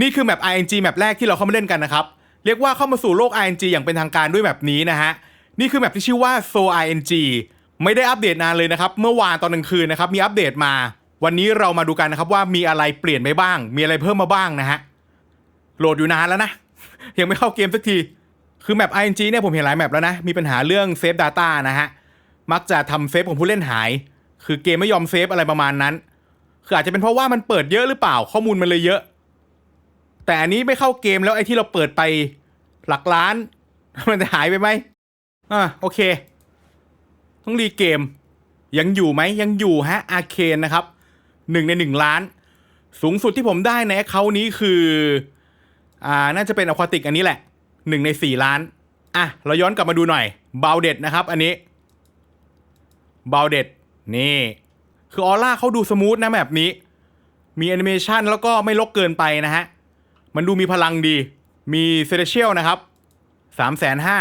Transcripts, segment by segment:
นี่คือแมป RNG แมปแรกที่เราเข้ามาเล่นกันนะครับ เรียกว่าเข้ามาสู่โลก RNG อย่างเป็นทางการด้วยแบบนี้นะฮะ นี่คือแมปที่ชื่อว่า So RNG ไม่ได้อัปเดตนานเลยนะครับ เมื่อวานตอนกลางคืนนะครับ มีอัปเดตมา วันนี้เรามาดูกันนะครับว่ามีอะไรเปลี่ยนไปบ้าง มีอะไรเพิ่มมาบ้างนะฮะ โหลดอยู่นานแล้วนะ ยังไม่เข้าเกมสักที คือแมป RNG เนี่ยผมเห็นหลายแมปแล้วนะ มีปัญหาเรื่องเซฟ Data นะฮะ มักจะทำเซฟของผู้เล่นหาย คือเกมไม่ยอมเซฟอะไรประมาณนั้น คืออาจจะเป็นเพราะว่ามันเปิดเยอะหรือเปล่า ข้อมูลมันเลยเยอะ แต่อันนี้ไม่เข้าเกมแล้วไอ้ที่เราเปิดไปหลักล้าน มันจะหายไปไหมอ่าโอเค ต้องรีเกม ยังอยู่ไหมยังอยู่ฮะอาเคนนะครับหนึ่งในหนึ่งล้าน สูงสุดที่ผมได้ในเขานี้คือ อ่าน่าจะเป็นอควาติกอันนี้แหละหนึ่งในสี่ล้าน อะ เราย้อนกลับมาดูหน่อยเบาเด็ดนะครับ อันนี้เบาเด็ดนี่ คือออร่าเขาดูสมูทนะแบบนี้ มีแอนิเมชันแล้วก็ไม่ลกเกินไปนะฮะ มันดูมีพลังดี มีเซเลเชียลนะครับสามแสนห้า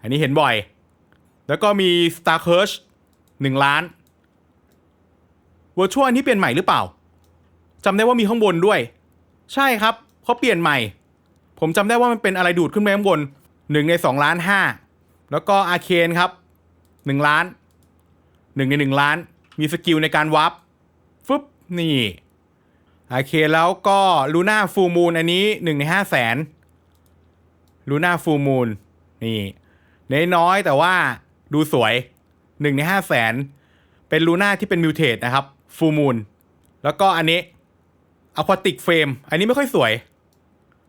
อันนี้เห็นบ่อย แล้วก็มี Star c u r s e หนึ่งล้านเวอร์ชวลอันนี้เปลี่ยนใหม่หรือเปล่าจำได้ว่ามีข้างบนด้วย ใช่ครับเขาเปลี่ยนใหม่ ผมจำได้ว่ามันเป็นอะไรดูดขึ้นไปข้างบนหนึ่งในสองล้านห้าแล้วก็อาเคนครับหนึ่งล้านหนึ่งในหนึ่งล้าน มีสกิลในการวับฟึบนี่ โอเคแล้วก็ลูน่าฟูมูลอันนี้หนึ่งในห้าแสนลูน่าฟูมูลนี่น้อยๆแต่ว่าดูสวยหนึ่งในห้าแสนเป็นลูน่าที่เป็นมิวเทสนะครับฟูมูลแล้วก็อันนี้อควาติกเฟรมอันนี้ไม่ค่อยสวย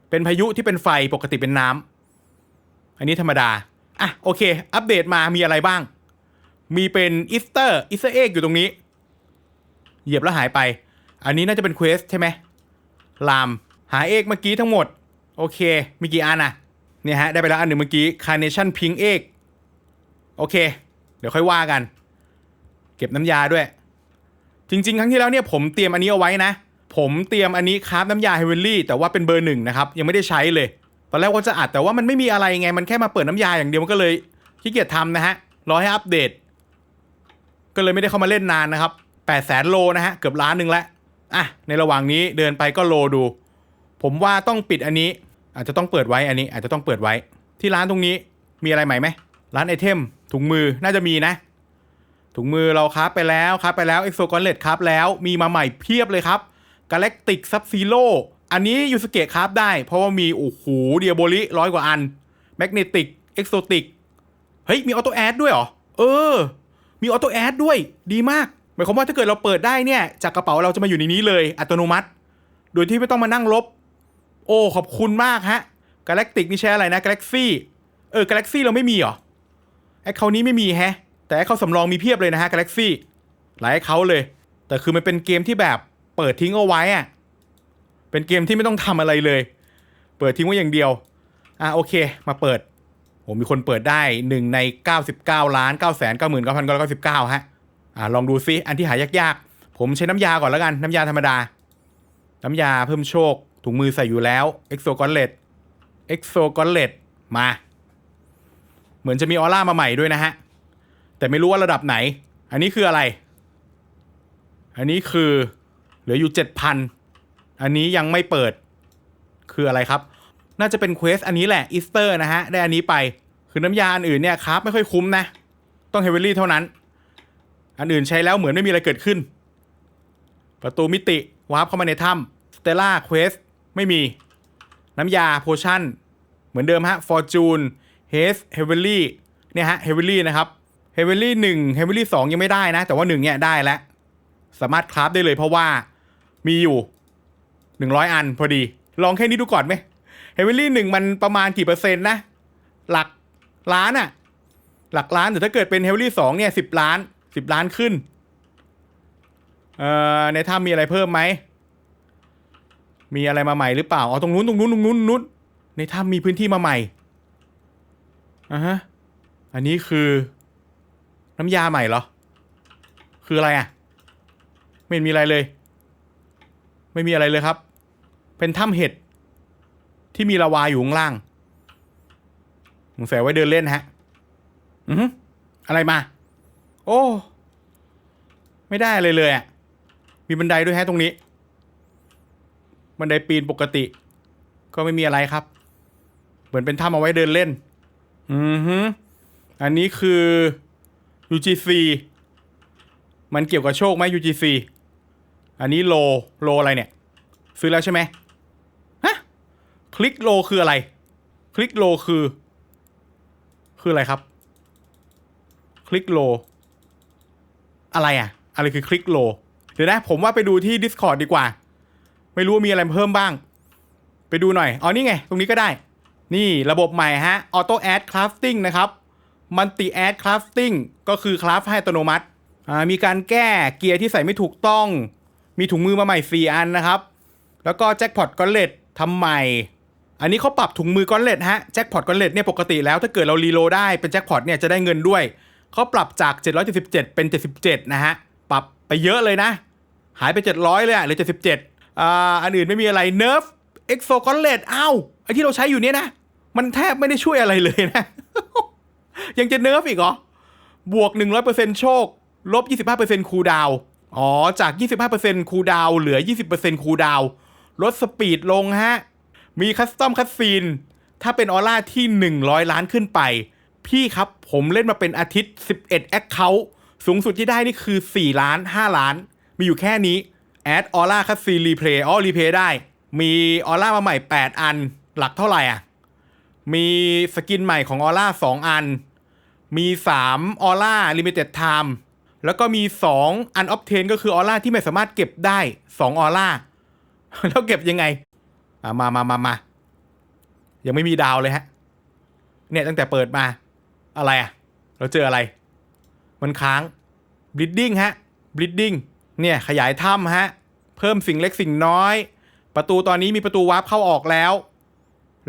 เป็นพายุที่เป็นไฟปกติเป็นน้ำอันนี้ธรรมดาอะโอเค อัปเดตมามีอะไรบ้าง มีเป็นอีสเตอร์อีสเตอร์เอ็กอยู่ตรงนี้ เหยียบแล้วหายไป อันนี้น่าจะเป็นเควสใช่ไหมลาม หาเอกเมื่อกี้ทั้งหมด โอเค มีกี่อันอะเนี่ยฮะ ได้ไปแล้วอันหนึ่งเมื่อกี้ Carnation Pink เอกโอเค เดี๋ยวค่อยว่ากัน เก็บน้ำยาด้วย จริง ๆ ครั้งที่แล้วเนี่ยผมเตรียมอันนี้เอาไว้นะ ผมเตรียมอันนี้คราฟน้ำยาเฮเวนลี่แต่ว่าเป็นเบอร์หนึ่งนะครับ ยังไม่ได้ใช้เลย ตอนแรกว่าจะอัดแต่ว่ามันไม่มีอะไรไง มันแค่มาเปิดน้ำยาอย่างเดียวมันก็เลยขี้เกียจทำนะฮะ รอให้อัปเดต ก็เลยไม่ได้เข้ามาเล่นนานนะครับ8 0 0แสนโลนะฮะ เกือบล้านหนึ่งแล้ว อะในระหว่างนี้เดินไปก็โลดู ผมว่าต้องปิดอันนี้ อาจจะต้องเปิดไว้อันนี้ อาจจะต้องเปิดไว้ ที่ร้านตรงนี้มีอะไรใหม่ไหมร้านไอเทมถุงมือน่าจะมีนะ ถุงมือเราครับไปแล้วครับไปแล้วเอ็กโซกอนเลตครับแล้วมีมาใหม่เพียบเลยครับกาแล็กติกซับซีโร่อันนี้ยูสเกะครับได้ เพราะว่ามีโอ้โหเดียโบลิร้อยกว่าอันแมกเนติกเอ็กโซติกเฮ้ยมีออโต้แอดด้วยเหรอเออ มีออโต้แอดด้วยดีมาก หมายความว่าถ้าเกิดเราเปิดได้เนี่ย จากกระเป๋าเราจะมาอยู่ในนี้เลยอัตโนมัติ โดยที่ไม่ต้องมานั่งลบ โอ้ขอบคุณมากฮะกาแล็กติกนี่ใช้อะไรนะกาแล็กซี่เออกาแล็กซี่เราไม่มีเหรอแอคเคาท์นี้ไม่มีแฮะ แต่แอคเคาท์สำรองมีเพียบเลยนะฮะกาแล็กซี่หลายแอคเคาท์เลย แต่คือมันเป็นเกมที่แบบเปิดทิ้งเอาไว้อะเป็นเกมที่ไม่ต้องทำอะไรเลย เปิดทิ้งไว้อย่างเดียวอะโอเค มาเปิดผมมีคนเปิดได้หนึ่งใน 99 ล้าน9 9 9 9 9 9 9 ฮะ อะลองดูซิอันที่หายากๆ ผมใช้น้ำยาก่อนแล้วกัน น้ำยาธรรมดา น้ำยาเพิ่มโชค ถุงมือใส่อยู่แล้ว Exo g o n l e t Exo g o n l e t มา เหมือนจะมีออร่ามาใหม่ด้วยนะฮะ แต่ไม่รู้ว่าระดับไหน อันนี้คืออะไร อันนี้คือเหลืออยู่7,000อันนี้ยังไม่เปิด คืออะไรครับ น่าจะเป็นเควสอันนี้แหละอีสเตอร์นะฮะ ได้อันนี้ไป คือน้ำยาอันอื่นเนี่ยครับไม่ค่อยคุ้มนะ ต้องเฮเวอรี่เท่านั้น อันอื่นใช้แล้วเหมือนไม่มีอะไรเกิดขึ้น ประตูมิติวาร์ปเข้ามาในถ้ำสเตล่าเควสไม่มี น้ำยาโพชั่น เหมือนเดิมฮะฟอร์จูนเฮสเฮเวอรี่เนี่ยฮะเฮเวอรี่นะครับเฮเวอรี่หนึ่งเฮเวอรี่สองยังไม่ได้นะ แต่ว่าหนึ่งเนี่ยได้แล้ว สามารถคราฟได้เลยเพราะว่ามีอยู่หนึ่งร้อยอันพอดี ลองแค่นี้ดูก่อนไหมเฮเวอรี่หนึ่งมันประมาณกี่เปอร์เซ็นต์นะ หลักล้านอะหลักล้านแต่ถ้าเกิดเป็นเฮเวอรี่สองเนี่ยสิบล้าน สิบล้านขึ้น เอ่อ ในถ้ำมีอะไรเพิ่มไหม มีอะไรมาใหม่หรือเปล่า อ๋อ ตรงนู้น ตรงนู้น ตรงนู้นนู้นในถ้ำมีพื้นที่มาใหม่อะฮะ อันนี้คือ น้ำยาใหม่เหรอ คืออะไรอะ ไม่มีอะไรเลย ไม่มีอะไรเลยครับ เป็นถ้ำเห็ด ที่มีลาวาอยู่ข้างล่างสงสัยไว้เดินเล่นฮะ อืออะไรมา โอ้ ไม่ได้เลยเลยอะ มีบันไดด้วยแฮะตรงนี้ บันไดปีนปกติ ก็ไม่มีอะไรครับ เหมือนเป็นถ้ำเอาไว้เดินเล่น อือฮึอันนี้คือ UGC มันเกี่ยวกับโชคไหม UGC อันนี้โล โลอะไรเนี่ย ซื้อแล้วใช่ไหมฮะ คลิกโลคืออะไร คลิกโลคือ คืออะไรครับ คลิกโล อะไรอะ อะไรคือคลิกโล เดี๋ยวนะ ผมว่าไปดูที่ Discord ดีกว่า ไม่รู้ว่ามีอะไรเพิ่มบ้าง ไปดูหน่อย อ๋อ นี่ไง ตรงนี้ก็ได้ นี่ระบบใหม่ฮะ Auto Add Crafting นะครับ Multi Add Crafting ก็คือคราฟให้อัตโนมัติ อ่า มีการแก้เกียร์ที่ใส่ไม่ถูกต้อง มีถุงมือมาใหม่ 4 อันนะครับ แล้วก็แจ็คพอตกอนเลตทำใหม่ อันนี้เขาปรับถุงมือก้อนเลตฮะ แจ็คพอตก้อนเลตเนี่ยปกติแล้วถ้าเกิดเรารีโลได้เป็นแจ็คพอตเนี่ยจะได้เงินด้วย เขาปรับจาก 777 เป็น 77 นะฮะ ปรับไปเยอะเลยนะ หายไป 700 เลยอะเหลือ 77อ่าอันอื่นไม่มีอะไร Nerf Exo g o n l e t อ้าวไอที่เราใช้อยู่เนี่ยนะ มันแทบไม่ได้ช่วยอะไรเลยนะ ยังจะ Nerf อีกเหรอ บวก 100%โชค ลบ 25%คูลดาวอ๋อ จาก 25%คูลดาวน์เหลือ 20%คูลดาวลดสปีดลงฮะ มีคัสตอมคัสซีน ถ้าเป็นออร่าที่ 100 ล้านขึ้นไป พี่ครับผมเล่นมาเป็นอาทิตย์ 11 Account สูงสุดที่ได้นี่คือ 4 ล้าน 5 ล้าน มีอยู่แค่นี้แอดออร่าคัสซีรีเพลย์อ๋อรีเพลย์ได้ มีออร่ามาใหม่ 8 อันหลักเท่าไหร่อะ มีสกินใหม่ของออร่า2 อัน มี 3ออร่า Limited Time แล้วก็มี 2 อันออฟเทนก็คือออร่าที่ไม่สามารถเก็บได้ 2 ออร่าแล้วเก็บยังไงอะมามามามายังไม่มีดาวเลยฮะ เนี่ยตั้งแต่เปิดมา อะไรอะเราเจออะไร มันค้าง bleeding ฮะ bleeding เนี่ยขยายถ้ำฮะ เพิ่มสิ่งเล็กสิ่งน้อย ประตูตอนนี้มีประตูวาร์ปเข้าออกแล้ว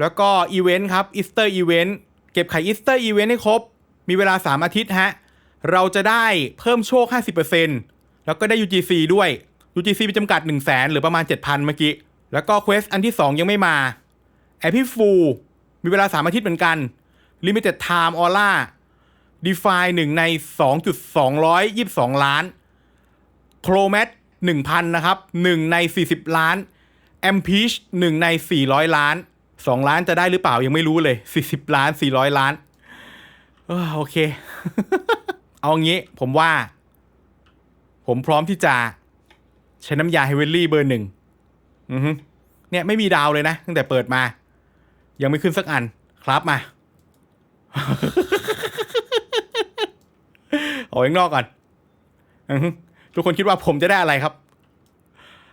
แล้วก็อีเวนต์ครับอีสเตอร์อีเวนต์เก็บไข่อีสเตอร์อีเวนต์ให้ครบ มีเวลา 3 อาทิตย์ฮะ เราจะได้เพิ่มโชค 50%แล้วก็ได้ UGC ด้วย UGC มีจำกัด 1 0 0 0 0แสนหรือประมาณ 7,000 เมื่อกี้ แล้วก็เควสอันที่ 2 ยังไม่มาแอพิฟูมีเวลา 3 อาทิตย์เหมือนกัน Limited Time Aura Defy 1ใน 2.222 ล้านโครแมท1,000 นะครับ 1 ใน 40 ล้าน a m p e a c h 1 ใน 400 ล้าน 2 ล้านจะได้หรือเปล่ายังไม่รู้เลย 40 ล้าน 400 ล้านโอเค เอางี้ผมว่า ผมพร้อมที่จะใช้น้ำยาเฮเวลลี่เบอร์หนึ่งเนี่ยไม่มีดาวเลยนะ ตั้งแต่เปิดมา ยังไม่ขึ้นสักอันครับมา เอาข้างนอกก่อนทุกคนคิดว่าผมจะได้อะไรครับ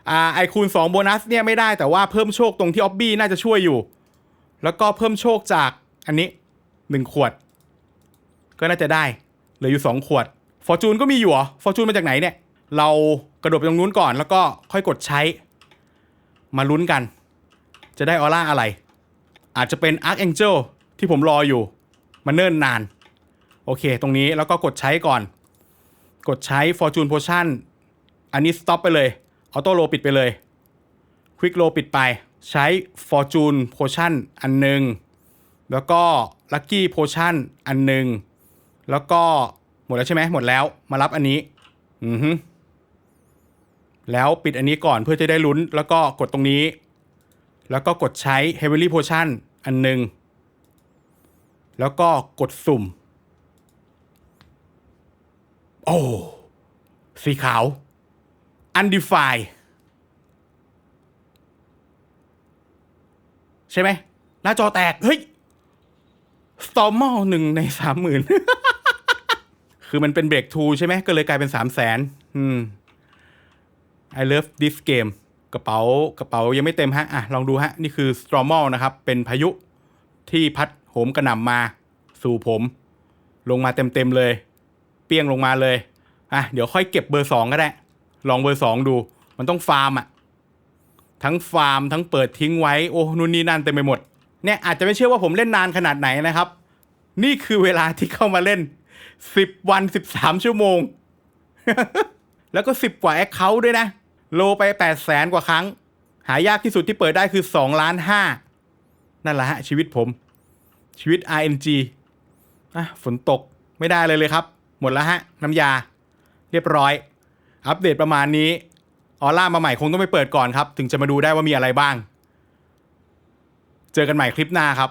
อ่าไอคูณ2โบนัสเนี่ยไม่ได้แต่ว่าเพิ่มโชคตรงที่ออบบี้น่าจะช่วยอยู่ แล้วก็เพิ่มโชคจากอันนี้หนึ่งขวด ก็น่าจะได้เหลืออยู่2ขวดฟอร์จูนก็มีอยู่หรอฟอร์จูนมาจากไหนเนี่ย เรากระโดดไปตรงนู้นก่อน แล้วก็ค่อยกดใช้ มาลุ้นกัน จะได้ออร่าอะไร อาจจะเป็น Arc Angel ที่ผมรออยู่ มันเนิ่นนาน โอเค ตรงนี้แล้วก็กดใช้ก่อน กดใช้ Fortune Potion อันนี้ stop ไปเลยออโต้โลปิดไปเลย Quick Low ปิดไป ใช้ Fortune Potion อันหนึ่งแล้วก็ Lucky Potion อันหนึ่งแล้วก็หมดแล้วใช่ไหมหมดแล้วมารับอันนี้ อือฮึแล้วปิดอันนี้ก่อนเพื่อจะได้ลุ้น แล้วก็กดตรงนี้ แล้วก็กดใช้ Heavenly Potion อันหนึ่ง แล้วก็กดสุ่ม โอ้ สีขาว Undefined ใช่ไหม หน้าจอแตก เฮ้ย Stormal หนึ่งในสามหมื่นคือมันเป็นเบรกทูใช่ไหม ก็เลยกลายเป็นสามแสนอืม I love this game กระเป๋ากระเป๋ายังไม่เต็มฮะ อะ ลองดูฮะ นี่คือ Stormal นะครับ เป็นพายุที่พัด โหมกระหน่ำมาสู่ผม ลงมาเต็มๆเลย เปี้ยงลงมาเลยอะเดี๋ยวค่อยเก็บเบอร์สองก็ได้ ลองเบอร์สองดู มันต้องฟาร์มอะ ทั้งฟาร์มทั้งเปิดทิ้งไว้ โอ้นู่นนี่นั่นเต็มไปหมด เนี่ยอาจจะไม่เชื่อว่าผมเล่นนานขนาดไหนนะครับ นี่คือเวลาที่เข้ามาเล่น 10 วัน 13 ชั่วโมง แล้วก็ 10 กว่าแอคเคาท์ด้วยนะ โลไป8แสนกว่าครั้ง หายากที่สุดที่เปิดได้คือ2ล้าน5นั่นแหละฮะชีวิตผม ชีวิต RNG อะฝนตกไม่ได้เลยเลยครับ หมดแล้วฮะ น้ำยา เรียบร้อย อัปเดตประมาณนี้ ออร่ามาใหม่คงต้องไปเปิดก่อนครับ ถึงจะมาดูได้ว่ามีอะไรบ้าง เจอกันใหม่คลิปหน้าครับ